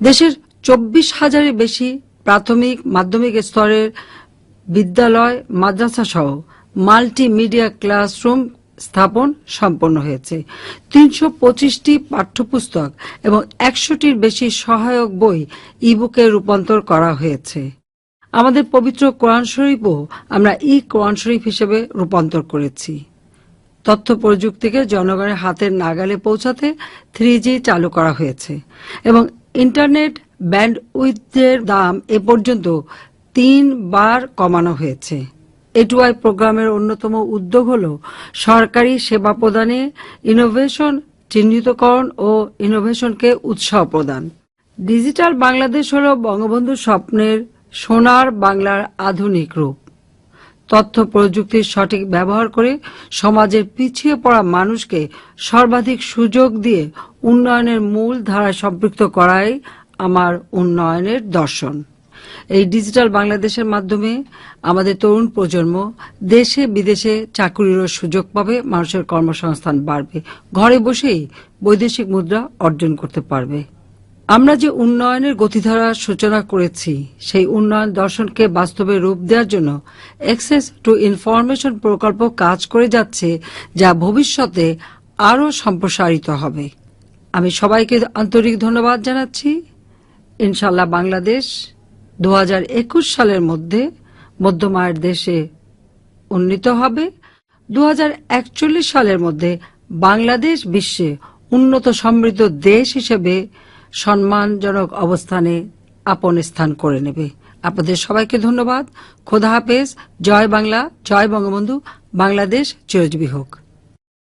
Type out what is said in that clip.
দেশের চব্বিশ হাজারের বেশি প্রাথমিক, মাধ্যমিক স্তরের বিদ্যালয়, মাদ্রাসা সহ মাল্টিমিডিয়া ক্লাসরুম স্থাপন সম্পন্ন হয়েছে। তিনশো পঁচিশটি পাঠ্যপুস্তক এবং একশোটির বেশি সহায়ক বই ইবুকে রূপান্তর করা হয়েছে। আমাদের পবিত্র কোরআন শরীফও আমরা ই কোরআন শরীফ হিসেবে রূপান্তর করেছি। তথ্য প্রযুক্তিকে জনগণের হাতের নাগালে পৌঁছাতে থ্রি চালু করা হয়েছে এবং ইন্টারনেট ব্যান্ড উইথের দাম এ পর্যন্ত তিনবার কমানো হয়েছে। এটুআই প্রোগ্রামের অন্যতম উদ্যোগ হল সরকারি সেবা প্রদানে ইনোভেশন চিহ্নিতকরণ ও ইনোভেশনকে উৎসাহ প্রদান। ডিজিটাল বাংলাদেশ হল বঙ্গবন্ধু স্বপ্নের সোনার বাংলার আধুনিক রূপ। তথ্য প্রযুক্তির সঠিক ব্যবহার করে সমাজের পিছিয়ে পড়া মানুষকে সর্বাধিক সুযোগ দিয়ে উন্নয়নের মূল ধারায় সম্পৃক্ত করাই আমার উন্নয়নের দর্শন। এই ডিজিটাল বাংলাদেশের মাধ্যমে আমাদের তরুণ প্রজন্ম দেশে বিদেশে চাকুরিরও সুযোগ পাবে, মানুষের কর্মসংস্থান বাড়বে, ঘরে বসেই বৈদেশিক মুদ্রা অর্জন করতে পারবে। আমরা যে উন্নয়নের গতিধারা সূচনা করেছি, সেই উন্নয়ন দর্শনকে বাস্তবে রূপ দেওয়ার জন্য অ্যাক্সেস টু ইনফরমেশন প্রকল্প কাজ করে যাচ্ছে, যা ভবিষ্যতে আরও সম্প্রসারিত হবে। আমি সবাইকে আন্তরিক ধন্যবাদ জানাচ্ছি। ইনশাল্লাহ বাংলাদেশ দু হাজার একুশ সালের মধ্যে মধ্যমায়ের দেশে উন্নীত হবে। দু হাজার একচল্লিশ সালের মধ্যে বাংলাদেশ বিশ্বে উন্নত সমৃদ্ধ দেশ হিসেবে সম্মানজনক অবস্থানে আপন স্থান করে নেবে। আপনাদের সবাইকে ধন্যবাদ। খোদা হাফেজ। জয় বাংলা। জয় বঙ্গবন্ধু। বাংলাদেশ চিরজীবী হোক।